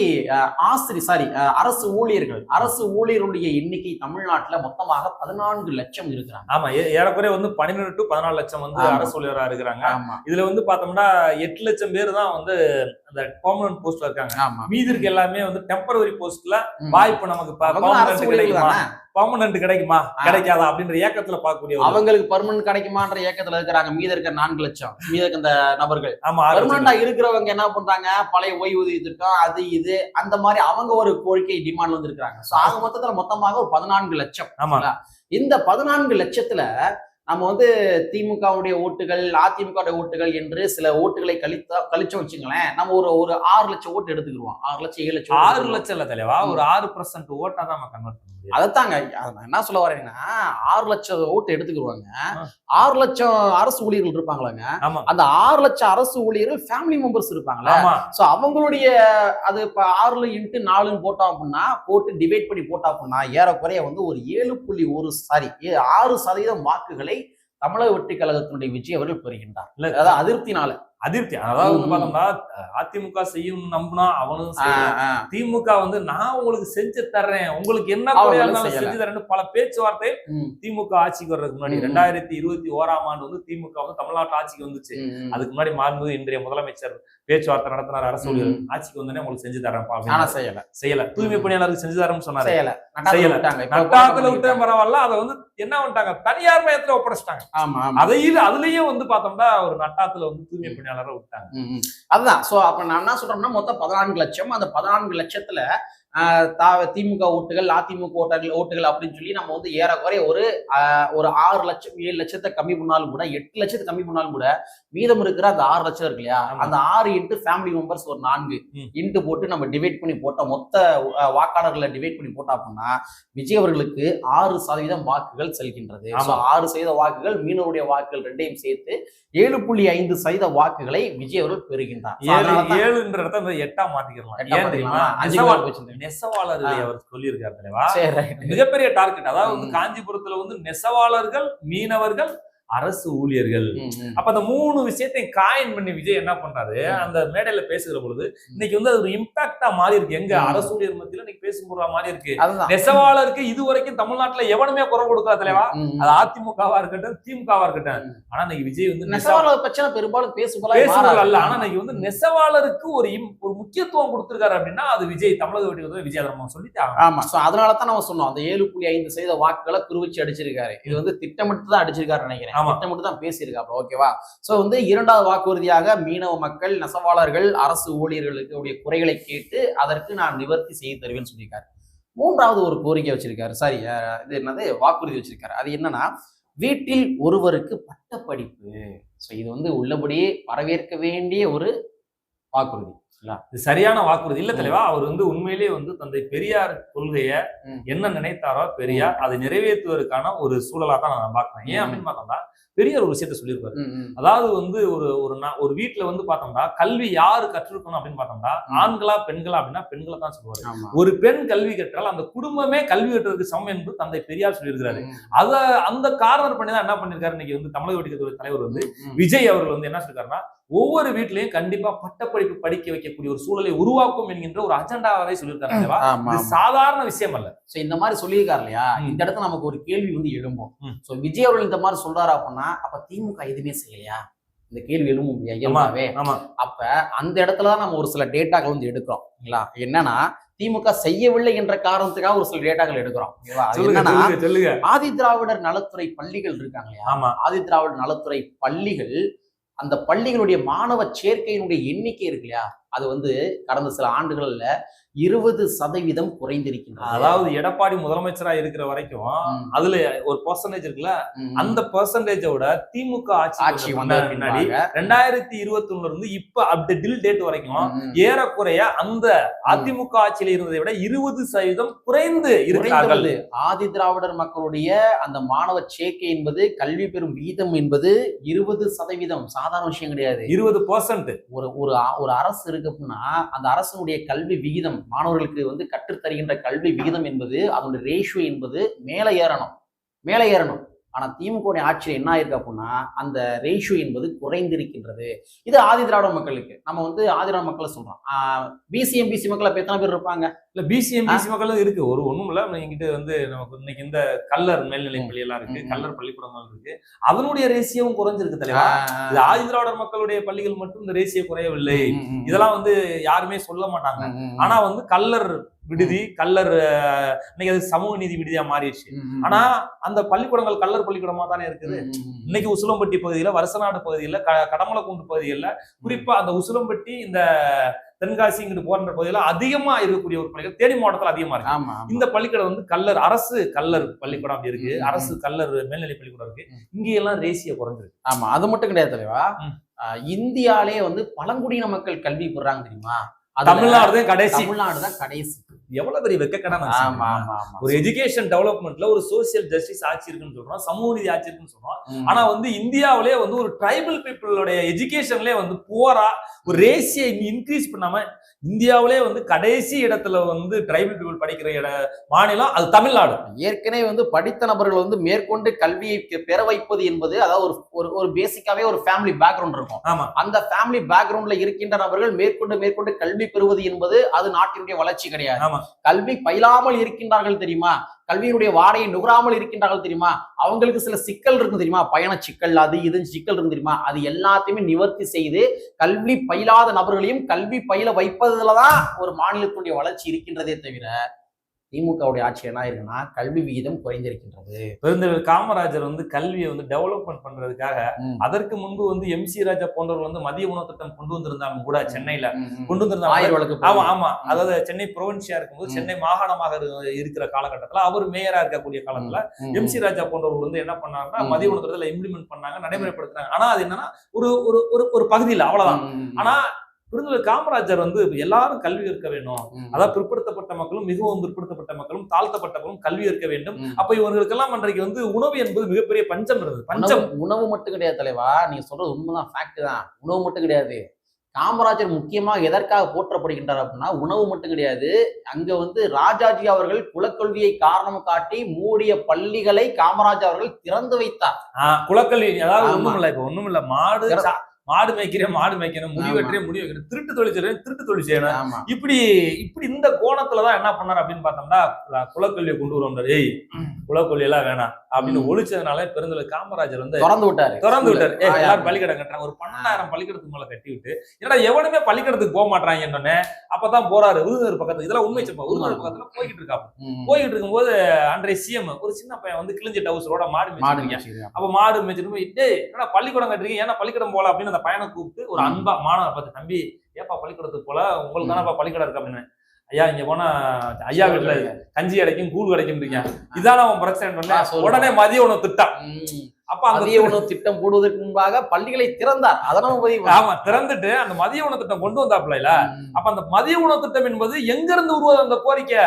Speaker 1: ஆசிரி சாரி அரசு ஊழியர்கள். அரசு ஊழியர்களுடைய எண்ணிக்கை தமிழ்நாட்டுல மொத்தமாக பதினான்கு லட்சம் இருக்கிறாங்க.
Speaker 2: ஆமா. ஏறக்குறைய வந்து பன்னிரெண்டு டு பதினாலு லட்சம் வந்து. அரசு ஊழியரா இருக்கிறாங்க
Speaker 1: ஆமா.
Speaker 2: இதுல வந்து பார்த்தோம்னா எட்டு லட்சம் பேர் தான் வந்து அந்த பெர்மனன்ட் போஸ்ட்ல இருக்காங்க. மீதி இருக்க எல்லாமே வந்து டெம்பரவரி போஸ்ட்ல. வாய்ப்பு நமக்கு கிடைக்குமா? பர்மனன்ட் கிடைக்குமா. கிடைக்காதா? அப்படின்ற ஏக்கத்துல பார்க்கக்கூடிய
Speaker 1: அவங்களுக்கு பர்மனன்ட் கிடைக்குமான்ற இயக்கத்துல இருக்கிறாங்க. மீத இருக்க நான்கு லட்சம். மீத இருக்க இந்த நபர்கள்.
Speaker 2: ஆமா
Speaker 1: பெர்மனண்டா இருக்கிறவங்க என்ன பண்றாங்க? பழைய ஓய்வூதிய திட்டம் அது இது அந்த மாதிரி அவங்க ஒரு கோரிக்கை டிமாண்ட் வந்து இருக்கிறாங்க. சோ ஆக மொத்தத்துல மொத்தமாக ஒரு பதினான்கு லட்சம்.
Speaker 2: ஆமா.
Speaker 1: இந்த பதினான்கு லட்சத்துல நம்ம வந்து திமுகவுடைய ஓட்டுகள் அதிமுக ஓட்டுகள் என்று சில ஓட்டுகளை கழித்தா கழிச்சோம் வச்சுங்களேன் நம்ம ஒரு ஒரு ஆறு லட்சம் ஓட்டு எடுத்துக்கிடுவோம். ஆறு லட்சம் ஏழு லட்சம்
Speaker 2: ஆறு லட்சம் இல்ல தலைவா ஒரு ஆறு பர்சன்ட் ஓட்டா தான் நம்ம கன்வெர்ட்
Speaker 1: அதைத்தாங்க. என்ன சொல்ல வரேன்னா ஆறு லட்சம் ஓட்டு எடுத்துக்கிடுவாங்க. ஆறு லட்சம் அரசு ஊழியர்கள் இருப்பாங்களாங்க. அந்த ஆறு லட்சம் அரசு ஊழியர்கள் ஃபேமிலி மெம்பர்ஸ் இருப்பாங்களா சோ அவங்களுடைய அது இப்ப ஆறுல இன்ட்டு நாலுன்னு போட்டோம் அப்படின்னா போட்டு டிவைட் பண்ணி போட்டோம் அப்படின்னா ஏறக்குறைய வந்து ஒரு ஏழு புள்ளி ஒரு சாரி ஆறு சதவீதம் வாக்குகளை தமிழக வெற்றி கழகத்தினுடைய விஜய் அவர்கள் பெறுகின்றார். அதாவது அதிருப்தினால.
Speaker 2: அதிருப்தி அதாவது வந்து. பார்த்தோம்னா அதிமுக செய்யும் நம்பினா அவனும். திமுக வந்து நான் உங்களுக்கு செஞ்சு தர்றேன் உங்களுக்கு என்ன இருந்தாலும். செஞ்சு தரேன்னு பல பேச்சுவார்த்தை திமுக ஆட்சிக்கு வர்றதுக்கு முன்னாடி. ரெண்டாயிரத்தி இருபத்தி ஓராம் ஆண்டு வந்து திமுக வந்து தமிழ்நாட்டு ஆட்சிக்கு வந்துச்சு. அதுக்கு முன்னாடி மாண்பு இன்றைய முதலமைச்சர் பேச்சுவார்த்தை நடத்தினார் அரசு. ஊழியர் ஆட்சிக்கு வந்தோடனே உங்களுக்கு செஞ்சு அப்படின்னு
Speaker 1: செய்யல
Speaker 2: செய்யல தூய்மை. பணியாளருக்கு செஞ்சு தரேன்னு சொன்னாரு
Speaker 1: செய்யல
Speaker 2: செய்யல. விட்டேன் பரவாயில்ல அதை வந்து என்ன பண்ணிட்டாங்க தனியார் மயத்துல ஒப்படைச்சிட்டாங்க.
Speaker 1: ஆமா
Speaker 2: அதையும் அதுலயும் வந்து பார்த்தோம்னா ஒரு நட்டாத்துல வந்து தூய்மை பணியாளரை விட்டாங்க.
Speaker 1: அதுதான். சோ அப்ப நான் என்ன சொல்றேன்னா மொத்தம் பதினான்கு லட்சம். அந்த பதினான்கு லட்சத்துல தா- திமுக ஓட்டுகள் அதிமுக ஓட்டுகள் ஓட்டுகள் அப்படின்னு சொல்லி நம்ம வந்து ஏறக்குறைய ஒரு ஒரு ஆறு லட்சம் ஏழு லட்சத்தை கம்மி பண்ணாலும் கூட எட்டு லட்சத்தை கம்மி பண்ணாலும் கூட மீதம் இருக்கிற அந்த ஆறு லட்சம் இருக்கு இல்லையா. அந்த ஆறு இன்ட்டு ஃபேமிலி மெம்பர்ஸ் ஒரு நான்கு. இன்ட்டு போட்டு நம்ம டிவைட் பண்ணி போட்ட மொத்த வாக்காளர்களை டிவைட் பண்ணி போட்டா அப்படின்னா விஜய் அவர்களுக்கு ஆறு சதவீதம் வாக்குகள் செல்கின்றது. ஆறு சதவீத வாக்குகள் மீனவருடைய வாக்குகள் ரெண்டையும் சேர்த்து ஏழு புள்ளி ஐந்து சதவீத வாக்குகளை விஜய் அவர்கள் பெறுகின்றார்.
Speaker 2: ஏழுன்ற இடத்த எட்டா மாத்திக்கலாம். நெசவாளர்களை. அவர் சொல்லியிருக்காரு தலைவா. மிகப்பெரிய டார்கெட் அதாவது வந்து. காஞ்சிபுரத்துல வந்து நெசவாளர்கள் மீனவர்கள் அரசு ஊழியர்கள். அப்ப அந்த மூணு விஷயத்தையும் காயின் பண்ணி விஜய் என்ன பண்றாரு. அந்த மேடையில பேசுகிற பொழுது இன்னைக்கு வந்து அது ஒரு இம்பாக்டா மாறி இருக்கு எங்க. அரசு ஊழியர் மத்தியில இன்னைக்கு பேசும் பொருளா மாறி இருக்கு நெசவாளருக்கு இது வரைக்கும் தமிழ்நாட்டுல எவனுமே குரல் கொடுக்காத தலைவா. அது அதிமுகவா இருக்கட்டும் திமுகவா இருக்கட்டும். ஆனா இன்னைக்கு விஜய் வந்து நெசவா-
Speaker 1: நெசவாளர் பிரச்சனை பெரும்பாலும் மாறாது.
Speaker 2: அல்ல ஆனா இன்னைக்கு வந்து நெசவாளருக்கு ஒரு ஒரு முக்கியத்துவம் கொடுத்திருக்காரு அப்படின்னா அது விஜய் தமிழக வெட்டி விஜய் அதை நம்ம சொல்லிட்டு.
Speaker 1: ஆமா சோ அதனால தான் நம்ம சொன்னோம் அந்த ஏழு புள்ளி ஐந்து சதவீத வாக்குகளை குருவிச்சு அடிச்சிருக்காரு இது வந்து திட்டமிட்டு தான் அடிச்சிருக்காரு நினைக்கிறேன்
Speaker 2: ஆமா.
Speaker 1: திட்டமிட்டு தான் பேசியிருக்காரு ஓகேவா? சோ வந்து இரண்டாவது வாக்குறுதியாக மீனவ மக்கள் நெசவாளர்கள் அரசு ஊழியர்களுக்கு உடைய குறைகளை கேட்டு அதற்கு நான் நிவர்த்தி செய்து தருவேன்னு சொல்லியிருக்காரு. மூன்றாவது ஒரு கோரிக்கை வச்சிருக்காரு. சாரி இது என்னது? வாக்குறுதி வச்சிருக்காரு. அது என்னன்னா வீட்டில் ஒருவருக்கு பட்டப்படிப்பு. ஸோ இது வந்து உள்ளபடியே வரவேற்க வேண்டிய ஒரு வாக்குறுதி.
Speaker 2: இது சரியான வாக்குறுதி. இல்ல. தலைவா அவர் வந்து உண்மையிலேயே வந்து தந்தை பெரியார் கொள்கைய. என்ன நினைத்தாரோ பெரியார் அதை நிறைவேற்றுவதற்கான ஒரு சூழலா தான் நான் பாக்குறேன் ஏன். அப்படின்னு பார்த்தோம்னா பெரியார் ஒரு விஷயத்த சொல்லியிருப்பாரு. அதாவது வந்து ஒரு ஒரு ஒரு வீட்டுல வந்து பார்த்தோம்னா கல்வி யாரு கற்றுக்கணும் அப்படின்னு பார்த்தோம்னா. ஆண்களா பெண்களா அப்படின்னா பெண்களை தான் சொல்லுவாரு ஒரு பெண் கல்வி கற்றால் அந்த குடும்பமே கல்வி கட்டுறதுக்கு சமம் என்று தந்தை பெரியார் சொல்லியிருக்கிறாரு அத அந்த கார்னர் பண்ணி தான் என்ன பண்ணிருக்காரு இன்னைக்கு வந்து தமிழக வெட்டிக்கத்துறை தலைவர் வந்து. விஜய் அவர்கள் வந்து என்ன சொல்லிருக்காருன்னா ஒவ்வொரு வீட்லயும் கண்டிப்பா பட்டப்படிப்பு படிக்க வைக்கக்கூடிய ஒரு சூழலை உருவாக்கும் என்கின்ற ஒரு அஜெண்டாவை சொல்லியிருக்காரு. சாதாரண விஷயம் அல்ல.
Speaker 1: சோ இந்த மாதிரி சொல்லியிருக்காரு இல்லையா. இந்த இடத்துல நமக்கு ஒரு கேள்வி வந்து எழும்பும். சோ விஜய் அவர்கள் இந்த மாதிரி சொல்றாரு அப்படின்னா அப்ப திமுக எதுவுமே செய்யலையா? இந்த கேள்வி எழும்பும் இயல்பாவே. அப்ப அந்த இடத்துல தான் நம்ம ஒரு சில டேட்டாக்கள் வந்து எடுக்கிறோம் இல்லைங்களா? என்னன்னா திமுக செய்யவில்லை என்ற காரணத்துக்காக ஒரு சில டேட்டாக்கள் எடுக்கிறோம் ஆதி திராவிடர் நலத்துறை பள்ளிகள் இருக்காங்க ஆதி திராவிடர் நலத்துறை பள்ளிகள் அந்த பள்ளிகளுடைய மாணவ சேர்க்கையினுடைய எண்ணிக்கை இருக்கு இல்லையா? அது வந்து கடந்த சில ஆண்டுகளில் இருபது சதவீதம் குறைந்திருக்கின்றது.
Speaker 2: அதாவது எடப்பாடி முதலமைச்சரா இருக்கிற வரைக்கும் அதுல ஒரு பர்சன்டேஜ் இருக்குல்ல. அந்த பர்சன்டேஜோட திமுக ஆட்சி
Speaker 1: ஆட்சி
Speaker 2: வந்த பின்னாடி ரெண்டாயிரத்தி இருபத்தி ஒண்ணுல இருந்து இப்ப அப்ட டில் டேட் வரைக்கும் ஏறக்குறைய அந்த அதிமுக ஆட்சியில இருந்ததை விட இருபது சதவீதம் குறைந்து இருக்கிறார்கள்.
Speaker 1: ஆதி திராவிடர் மக்களுடைய அந்த மாணவ சேர்க்கை என்பது கல்வி பெறும் விகிதம் என்பது இருபது சதவீதம். சாதாரண விஷயம் கிடையாது.
Speaker 2: இருபது பர்சன்ட்
Speaker 1: ஒரு ஒரு அரசு இருக்கு அப்படின்னா அந்த அரசனுடைய கல்வி விகிதம் மாணவர்களுக்கு வந்து கற்றுத்தருகின்ற கல்வி விகிதம் என்பது அதனுடைய ரேஷியோ என்பது மேலே ஏறணும். மேலே ஏறணும். ஆனால் திமுக ஆட்சியில் என்ன ஆயிருக்கு அப்படின்னா அந்த ரேஷியோ என்பது குறைந்திருக்கின்றது. இது ஆதி திராவிட மக்களுக்கு. நம்ம வந்து ஆதி திராவிட மக்களை சொல்கிறோம் பிசிஎம்பிசி மக்களை எத்தனை பேர் இருப்பாங்க?
Speaker 2: இல்ல பிசிஎம் பிசி மக்களும் இருக்கு. ஒரு ஒண்ணும் இல்ல. எங்கிட்ட வந்து நமக்கு இன்னைக்கு இந்த கல்லர் மேல்நிலை. பள்ளி எல்லாம் இருக்கு. கல்லர் பள்ளிக்கூடங்கள் இருக்கு. அதனுடைய ரேசியவும் குறைஞ்சிருக்கு தலைவா. இது ஆதி திராவிடர் மக்களுடைய பள்ளிகள் மட்டும் இந்த ரேசியோ குறையவில்லை. இதெல்லாம் வந்து யாருமே சொல்ல மாட்டாங்க. ஆனா வந்து கல்லர் விடுதி கல்லர் இன்னைக்கு அது சமூக நீதி விடுதியா மாறிடுச்சு. ஆனா அந்த பள்ளிக்கூடங்கள் கல்லர் பள்ளிக்கூடமா தானே இருக்குது. இன்னைக்கு உசிலம்பட்டி பகுதியில வருசநாடு பகுதியில க- கடமலக்குண்டு பகுதியில குறிப்பா அந்த உசிலம்பட்டி இந்த தென்காசி இங்கிட்டு போன்ற பகுதியில அதிகமா இருக்கக்கூடிய ஒரு பள்ளிகள் தேனி மாவட்டத்துல அதிகமா இருக்கு. இந்த பள்ளிக்கூடம் வந்து கல்லர் அரசு கல்லர் பள்ளிக்கூடம் அப்படி இருக்கு. அரசு கல்லர் மேல்நிலை பள்ளிக்கூடம் இருக்கு.
Speaker 1: ம்.
Speaker 2: இங்க எல்லாம் ரேசிய குறைஞ்சிருக்கு.
Speaker 1: ஆமா அது மட்டும் கிடையாது தலைவா. இந்தியாலே வந்து பழங்குடியின மக்கள் கல்வி பெறாங்க தெரியுமா?
Speaker 2: தமிழ்நாடு தான் கடைசி.
Speaker 1: தமிழ்நாடு தான் கடைசி.
Speaker 2: எவ்வளவு பெரிய வெக்கக்கடான ஒரு எஜுகேஷன் டெவலப்மெண்ட்ல ஒரு சோசியல் ஜஸ்டிஸ் ஆட்சி இருக்குன்னு சொல்றோம் சமூக நீதி ஆட்சி இருக்குன்னு சொல்றோம். ஆனா வந்து இந்தியாவிலே வந்து ஒரு ட்ரைபல் பீப்புளோட எஜுகேஷன்லயே வந்து புவரா ஒரு ரேசியை இன்க்ரீஸ் பண்ணாம இந்தியாவிலே வந்து கடைசி இடத்துல வந்து ட்ரைபல் பீப்புள் படிக்கிற இட மாநிலம் அது தமிழ்நாடு.
Speaker 1: ஏற்கனவே வந்து படித்த நபர்கள் வந்து மேற்கொண்டு கல்வியை பெற வைப்பது என்பது அதாவது ஒரு ஒரு ஒரு பேசிக்காவே ஒரு ஃபேமிலி பேக்ரவுண்ட் இருக்கும்.
Speaker 2: ஆமா.
Speaker 1: அந்த ஃபேமிலி பேக்ரவுண்ட்ல இருக்கின்ற நபர்கள் மேற்கொண்டு மேற்கொண்டு கல்வி பெறுவது என்பது அது நாட்டினுடைய வளர்ச்சி கிடையாது. கல்வி பயிலாமல் இருக்கின்றார்கள் தெரியுமா? கல்வியினுடைய வாடையை நுகராமல் இருக்கின்றார்கள் தெரியுமா? அவங்களுக்கு சில சிக்கல் இருக்கும் தெரியுமா? பயண சிக்கல் அது இது சிக்கல் இருக்கும் தெரியுமா? அது எல்லாத்தையுமே நிவர்த்தி செய்து கல்வி பயிலாத நபர்களையும் கல்வி பயில வைப்பதுலதான் ஒரு மாநிலத்தினுடைய வளர்ச்சி இருக்கின்றதே தவிர திமுகவுடைய ஆட்சி என்ன இருக்குன்னா கல்வி விகிதம் குறைந்திருக்கின்றது
Speaker 2: பெருந்தலைவர் காமராஜர் வந்து கல்வியை வந்து டெவலப்மெண்ட் பண்றதுக்காக. அதற்கு முன்பு வந்து எம் சி ராஜா போன்றவர்கள் வந்து மதிய உணவு திட்டம் கொண்டு வந்திருந்தாங்க கூட சென்னையில. கொண்டு வந்திருந்தாங்க
Speaker 1: ஆயிரம் வழக்கு
Speaker 2: ஆமா. ஆமா அதாவது சென்னை புரோவின்சியா இருக்கும்போது. சென்னை மாகாணமாக இரு- இருக்கிற காலகட்டத்துல அவர் மேயரா இருக்கக்கூடிய காலத்துல. எம் சி ராஜா போன்றவர்கள் வந்து என்ன பண்ணாங்கன்னா. மதிய உணவு திட்டத்துல இம்ப்ளிமெண்ட் பண்ணாங்க நடைமுறைப்படுத்தினாங்க ஆனா அது என்னன்னா ஒரு ஒரு ஒரு ஒரு பகுதியில் அவ்வளவுதான். ஆனா பெருந்தலைவர் காமராஜர் வந்து எல்லாரும் கல்வி இருக்க வேண்டும்.
Speaker 1: ம்.
Speaker 2: அதாவது பிற்படுத்தப்பட்ட மக்களும் மிகவும் பிற்படுத்தப்பட்ட மக்களும் தாழ்த்தப்பட்டவர்களும் கல்வி இருக்க வேண்டும். அப்ப இவர்களுக்கெல்லாம் அன்றைக்கு வந்து உணவு என்பது மிகப்பெரிய பஞ்சம் இருந்தது. பஞ்சம்.
Speaker 1: உணவு மட்டும் கிடையாது தலைவா. நீங்க சொல்றது உண்மைதான் ஃபேக்ட் தான். உணவு மட்டும் கிடையாது. காமராஜர் முக்கியமாக எதற்காக போற்றப்படுகின்றார் அப்படின்னா உணவு மட்டும் கிடையாது. அங்க வந்து ராஜாஜி அவர்கள் குலக்கல்வியை காரணம் காட்டி மூடிய பள்ளிகளை காமராஜர் அவர்கள் திறந்து வைத்தார்.
Speaker 2: குலக்கல்வி அதாவது. ஒண்ணும் இல்ல இப்ப ஒண்ணும் இல்ல மாடு மாடு மேய்க்கிறேன் மாடு மேய்க்கிறேன் முடி. வெட்டுறேன் முடி வைக்கிறேன் திருட்டு தொழில் செய்யறேன் திருட்டு தொழில் செய்யணும். இப்படி இப்படி இந்த கோணத்துலதான் என்ன பண்ணாரு அப்படின்னு பார்த்தோம்னா கு- குலக்கல்வியை கொண்டு வருவாங்க ஏய் குலக்கல்வி எல்லாம் வேணாம் அப்படின்னு. ஒழிச்சதுனால பெருந்தலை காமராஜர் வந்து
Speaker 1: திறந்து விட்டாரு.
Speaker 2: திறந்து விட்டாரு. எல்லாரும் பள்ளிக்கூடம் கட்டுறாங்க. ஒரு பன்னெண்டாயிரம் பள்ளிக்கூடத்துக்கு மேல கட்டி விட்டு ஏன்னா எவனுமே பள்ளிக்கூடத்துக்கு போக மாட்டாங்க என்னன்னு அப்பதான் போறாரு விருதுநகர் பக்கத்துக்கு இதெல்லாம் உண்மை சம்பவம் விருதுநகர் பக்கத்துல போய்கிட்டு இருக்காங்க. போய்கிட்டு இருக்கும்போது அன்றைய சிஎம் ஒரு சின்ன பையன் வந்து கிழிஞ்ச டவுசரோட மாடு
Speaker 1: மாடு.
Speaker 2: அப்ப மாடு மேய்ச்சிட்டு என்னடா பள்ளிக்கூடம் கட்டுறீங்க ஏன்னா பள்ளிக்கூடம் போல அப்படின்னு அந்த பையனை கூப்பிட்டு ஒரு. அன்பா மாணவர் பார்த்து தம்பி ஏப்பா பள்ளிக்கூடத்துக்கு போல? உங்களுக்கு தானப்பா பள்ளிக்கூடம் இருக்கு அப்படின்னு ஐயா இங்க போனா ஐயா வீட்டுல கஞ்சி கிடைக்கும் கூழ் கிடைக்கும் இதான அவன் பிரச்சனை. உடனே மதிய உணவு திட்டம்
Speaker 1: ம்.
Speaker 2: அப்ப அந்த
Speaker 1: மதிய உணவு திட்டம் போடுவதற்கு முன்பாக பள்ளிகளை திறந்தார். அதனால
Speaker 2: ஆமா திறந்துட்டு அந்த மதிய உணவு திட்டம் கொண்டு வந்தாப்ல. அப்ப அந்த மதிய உணவு திட்டம் என்பது எங்க இருந்து உருவாது அந்த கோரிக்கை.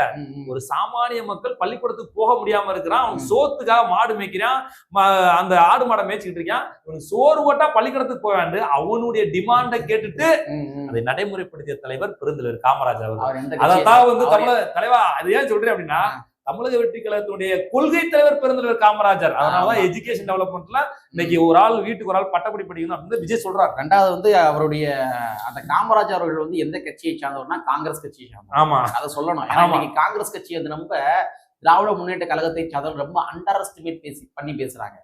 Speaker 2: ஒரு சாமானிய மக்கள் பள்ளிக்கூடத்துக்கு போக முடியாம இருக்கிறான். அவன். சோத்துக்காக மாடு மேய்க்கிறான். அந்த ஆடு மாடை மேய்ச்சிக்கிட்டு இருக்கான். இவனுக்கு சோறு ஓட்டா பள்ளிக்கூடத்துக்கு போக வேண்டும். அவனுடைய டிமாண்டை கேட்டுட்டு. அதை நடைமுறைப்படுத்திய தலைவர் பெருந்தலைவர் காமராஜர்
Speaker 1: அவர்
Speaker 2: அதைத்தான் வந்து தமிழக தலைவா அது ஏன் சொல்றேன் அப்படின்னா தமிழக வெற்றி கழகத்தினுடைய கொள்கை தலைவர் பெருந்தலைவர் காமராஜர். அதனாலதான். எஜுகேஷன் டெவலப்மெண்ட்ல இன்னைக்கு ஒரு ஆள் வீட்டுக்கு ஒரு ஆள் பட்டப்படி படிக்கணும் அப்படின்னு விஜய் சொல்றாரு.
Speaker 1: ரெண்டாவது வந்து அவருடைய அந்த காமராஜர் அவர்கள் வந்து எந்த கட்சியை சார்ந்தவர்னா காங்கிரஸ் கட்சியை சார்ந்தவர்.
Speaker 2: ஆமா.
Speaker 1: அதை சொல்லணும். இன்னைக்கு காங்கிரஸ் கட்சி வந்து ரொம்ப திராவிட முன்னேற்ற கழகத்தை சார்ந்தவர் ரொம்ப அண்டர் எஸ்டிமேட் பேசி பண்ணி பேசுறாங்க.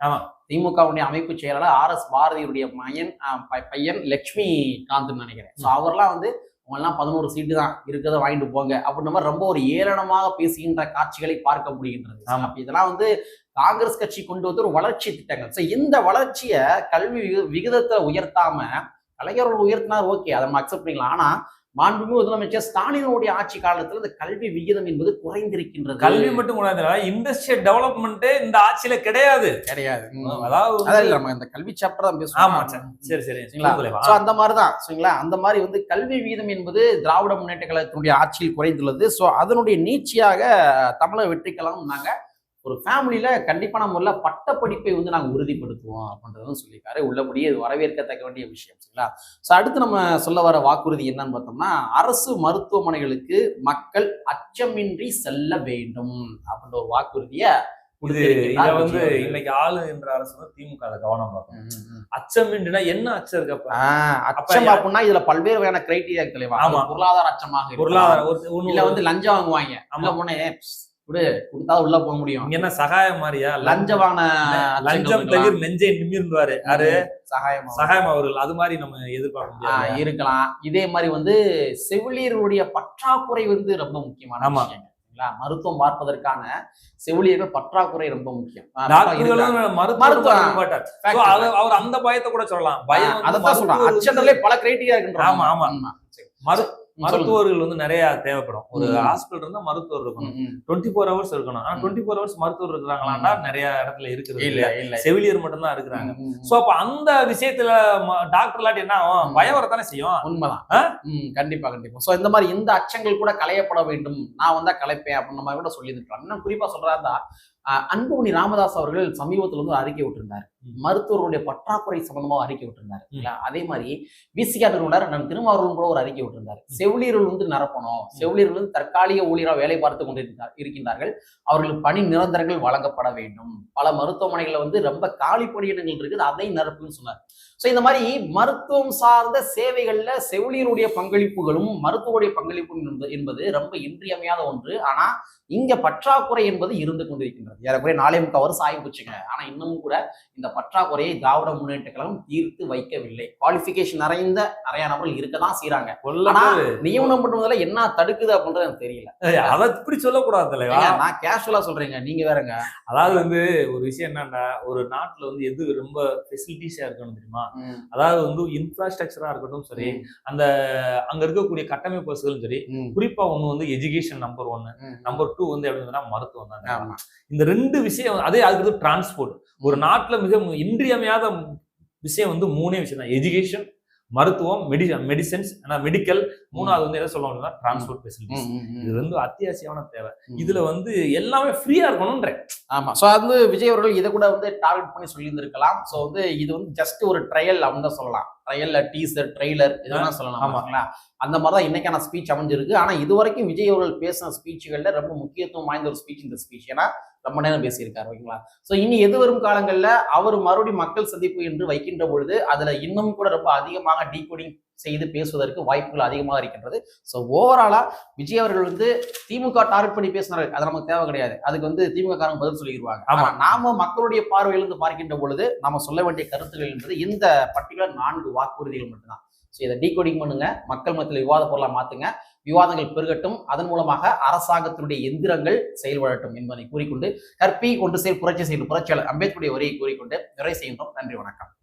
Speaker 1: திமுகவுடைய அமைப்பு செயலாளர் ஆர் எஸ் பாரதியுடைய மயன் பையன் லட்சுமி காந்த்னு நினைக்கிறேன். அவர்லாம் வந்து அவங்கெல்லாம் பதினோரு சீட்டு தான் இருக்கிறத வாங்கிட்டு போங்க. அப்படின்ற மாதிரி ரொம்ப ஒரு ஏளனமாக பேசுகின்ற காட்சிகளை பார்க்க முடிகின்றது. இதெல்லாம் வந்து காங்கிரஸ் கட்சி கொண்டு வந்து ஒரு வளர்ச்சி திட்டங்கள். ஸோ இந்த வளர்ச்சியை கல்வி விகி- விகிதத்தை உயர்த்தாம கலைஞர்கள் உயர்த்தினார் ஓகே அதை நம்ம அக்செப்ட் பண்ணிக்கலாம். ஆனா மாண்புமிகு முதலமைச்சர் ஸ்டாலினுடைய ஆட்சி காலத்துல இந்த கல்வி விகிதம் என்பது குறைந்திருக்கின்றது.
Speaker 2: கல்வி மட்டும் கூடாது இண்டஸ்ட்ரியல் டெவலப்மெண்ட்டே இந்த ஆட்சியில கிடையாது.
Speaker 1: கிடையாது.
Speaker 2: அதாவது
Speaker 1: அதான் நம்ம இந்த கல்வி சாப்டர் தான்
Speaker 2: ஆமா
Speaker 1: பேசுவோம்
Speaker 2: சரி சரி.
Speaker 1: சரிங்களா?
Speaker 2: தலைவா.
Speaker 1: ஸோ அந்த மாதிரி தான் சரிங்களா? அந்த மாதிரி வந்து கல்வி வீதம் என்பது திராவிட முன்னேற்ற கழகத்தினுடைய ஆட்சியில் குறைந்துள்ளது. ஸோ அதனுடைய நீட்சியாக தமிழக வெற்றி கழகம் நாங்க ஒரு ஃபேமிலியில கண்டிப்பான முறையில் பட்ட படிப்பை வந்து நாங்கள் உறுதிப்படுத்துவோம் அப்படின்றதும் சொல்லியிருக்காரு. உள்ளபடியே இது வரவேற்கத்தக்க வேண்டிய விஷயம் சரிங்களா? ஸோ அடுத்து நம்ம சொல்ல வர வாக்குறுதி என்னன்னு பார்த்தோம்னா அரசு மருத்துவமனைகளுக்கு மக்கள் அச்சமின்றி செல்ல வேண்டும் அப்படின்ற ஒரு வாக்குறுதியை
Speaker 2: இது இத வந்து இன்னைக்கு ஆளு என்ற அரசு வந்து திமுக அதை கவனம் பார்க்கணும் அச்சமின்றினா என்ன அச்சம் இருக்கப்ப
Speaker 1: அச்சம் அப்படின்னா இதுல பல்வேறு வகையான கிரைட்டீரியா. அது பொருளாதார அச்சமாக.
Speaker 2: பொருளாதார
Speaker 1: இல்ல வந்து லஞ்சம் வாங்குவாங்க. உள்ள போனே விடு கொடுத்தா உள்ள போக முடியும்.
Speaker 2: இங்க என்ன சகாயம் மாதிரியா?
Speaker 1: லஞ்சம் வாங்கின
Speaker 2: லஞ்சம் தவிர நெஞ்சை நிமிர்ந்துவாரு. யாரு?
Speaker 1: சகாயம்
Speaker 2: சகாயம் அவர்கள். அது மாதிரி நம்ம எதிர்பார்க்க
Speaker 1: இருக்கலாம். இதே மாதிரி வந்து செவிலியர்களுடைய பற்றாக்குறை வந்து ரொம்ப முக்கியமான
Speaker 2: ஆமா.
Speaker 1: மருத்துவம் பார்ப்பதற்கான செவிலியர்கள் பற்றாக்குறை ரொம்ப முக்கியம்.
Speaker 2: அவர் அந்த பயத்தை கூட சொல்லலாம். பயம்
Speaker 1: அதைத்தான் சொல்றேன். பல கிரைட்டீரியா இருக்குன்ற
Speaker 2: ஆமா, ஆமா. மரு-. மருத்துவர்கள் வந்து நிறைய தேவைப்படும். ஒரு. ஹாஸ்பிட்டல் இருந்தா மருத்துவர் இருக்கணும். டுவெண்ட்டி ஃபோர் ஹவர்ஸ் இருக்கணும். ஆனா. டுவெண்ட்டி ஃபோர் ஹவர்ஸ் மருத்துவர் இருக்கிறாங்களா நிறைய இடத்துல இருக்குது
Speaker 1: இல்ல இல்ல.
Speaker 2: செவிலியர் மட்டும் தான் இருக்கிறாங்க. சோ அப்ப அந்த விஷயத்துல டாக்டர் இல்லாட்டி என்ன ஆகும். பயம் வரத்தானே செய்யும்?
Speaker 1: உண்மைதான். கண்டிப்பா கண்டிப்பா. சோ இந்த மாதிரி இந்த அச்சங்கள் கூட களையப்பட வேண்டும். நான் வந்தா கலைப்பேன் அப்படின்ற மாதிரி கூட சொல்லியிருக்கலாம் இன்னும் குறிப்பா அஹ் அன்புமணி ராமதாஸ் அவர்கள் சமீபத்தில் வந்து அறிக்கை விட்டிருந்தார். மருத்துவர்களுடைய பற்றாக்குறை சம்பந்தமா ஒரு அறிக்கை விட்டிருந்தார். இல்லையா? அதே மாதிரி விசிஆர் நிறுவனர் நம் திருமாவளவன் கூட ஒரு அறிக்கை விட்டிருந்தார். செவிலியர்கள் வந்து நிரப்பணும். செவிலியர்கள் வந்து தற்காலிக ஊழியராக வேலை பார்த்து கொண்டிருந்தார் இருக்கின்றார்கள். அவர்களுக்கு பணி நிரந்தரங்கள் வழங்கப்பட வேண்டும். பல மருத்துவமனைகள்ல வந்து ரொம்ப காலி பணியிடங்கள் இருக்குது. அதை நிரப்புன்னு சொன்னார். ஸோ இந்த மாதிரி மருத்துவம் சார்ந்த சேவைகள்ல செவிலியருடைய பங்களிப்புகளும் மருத்துவருடைய பங்களிப்பும் என்பது- என்பது ரொம்ப இன்றியமையாத ஒன்று. ஆனா இங்க பற்றாக்குறை என்பது இருந்து கொண்டிருக்கின்றது. ஏறக்குறைய நாலே முக்கால் வருஷம் ஆகி போச்சுங்க ஆனா இன்னமும் கூட இந்த பற்றாக்குறையை திராவிட முன்னேற்ற கழகம் தீர்த்து வைக்கவில்லை. குவாலிஃபிகேஷன் நிறைந்த நிறைய நபர்கள் இருக்கதான் செய்யறாங்க
Speaker 2: கொல்ல
Speaker 1: ஆனா
Speaker 2: பேரு.
Speaker 1: நியமனம் பண்ணுவதில் என்ன தடுக்குது அப்படின்றது எனக்கு தெரியல.
Speaker 2: அதை இப்படி சொல்லக்கூடாது
Speaker 1: நான் கேஷுவலா சொல்றேங்க. நீங்க வேறங்க.
Speaker 2: அதாவது வந்து ஒரு விஷயம் என்னன்னா ஒரு நாட்டுல வந்து எது ரொம்ப ஃபெசிலிட்டிஸா இருக்கணும் தெரியுமா? அதாவது வந்து இன்ஃப்ராஸ்ட்ரக்சரா இருக்கட்டும் சரி அந்த அங்க இருக்கக்கூடிய கட்டமைப்பு வசதிகளும் சரி குறிப்பா ஒண்ணு வந்து எஜுகேஷன் நம்பர் ஒன்னு. நம்பர் டூ வந்து எப்படி இருந்ததுன்னா மருத்துவம் தான். இந்த ரெண்டு விஷயம் அதே அதுக்கு டிரான்ஸ்போர்ட் ஒரு நாட்டுல மிக இன்றியமையாத விஷயம் வந்து மூணே விஷயம் தான். எஜுகேஷன் மருத்துவம் மெடி மெடிசன்ஸ் மெடிக்கல் மூணாவது வந்து எதை சொல்லுவாங்கன்னா டிரான்ஸ்போர்ட் ஃபெசிலிட்டிஸ். இது வந்து அத்தியாவசியமான தேவை. இதுல வந்து எல்லாமே ஃப்ரீயா இருக்கணும்ன்ற
Speaker 1: ஆமா. சோ அது வந்து விஜய் அவர்கள் இதை கூட வந்து டார்கெட் பண்ணி சொல்லியிருந்திருக்கலாம். சோ வந்து இது வந்து ஜஸ்ட் ஒரு ட்ரையல் அப்படின்னு தான் சொல்லலாம். ட்ரையல்ல டீசர் ட்ரெய்லர் இதெல்லாம் சொல்லலாம்
Speaker 2: ஆமா.
Speaker 1: ஆமாங்களா அந்த மாதிரி தான் இன்னைக்கான ஸ்பீச் அமைஞ்சிருக்கு. ஆனா இது வரைக்கும் விஜய் அவர்கள் பேசின ஸ்பீச்சுகள்ல ரொம்ப முக்கியத்துவம் வாய்ந்த ஒரு ஸ்பீச் இந்த ஸ்பீச் ஏன்னா ரொம்ப நேரம் பேசியிருக்காரு ஓகேங்களா? சோ இனி எது வரும் காலங்கள்ல அவர் மறுபடியும் மக்கள் சந்திப்பு என்று வைக்கின்ற பொழுது அதுல இன்னும் கூட ரொம்ப அதிகமாக டீகோடிங் செய்து பேசுவதற்கு வாய்ப்புகள் அதிகமாக இருக்கின்றது. ஸோ ஓவராலா விஜய் அவர்கள் வந்து திமுக டார்கெட் பண்ணி பேசினாரு. அது நமக்கு தேவை கிடையாது. அதுக்கு வந்து திமுக காரங்க பதில் சொல்லிடுவாங்க.
Speaker 2: ஆமா.
Speaker 1: ஆமா நாம மக்களுடைய பார்வையிலிருந்து பார்க்கின்ற பொழுது நாம சொல்ல வேண்டிய கருத்துக்கள் என்பது இந்த பர்டிகுலர் நான்கு வாக்குறுதிகள் மட்டும்தான். ஸோ இதை டீகோடிங் பண்ணுங்க. மக்கள் மத்தியில் விவாத பொருளா மாத்துங்க. விவாதங்கள் பெருகட்டும். அதன் மூலமாக அரசாங்கத்தினுடைய எந்திரங்கள் செயல்படட்டும் என்பதை கூறிக்கொண்டு கற்பி ஒன்று செயல் புரட்சி செய்யும் புரட்சியாளர் அம்பேத்கருடைய உரையை கூறிக்கொண்டு நிறைவு செய்கின்றோம். நன்றி வணக்கம்.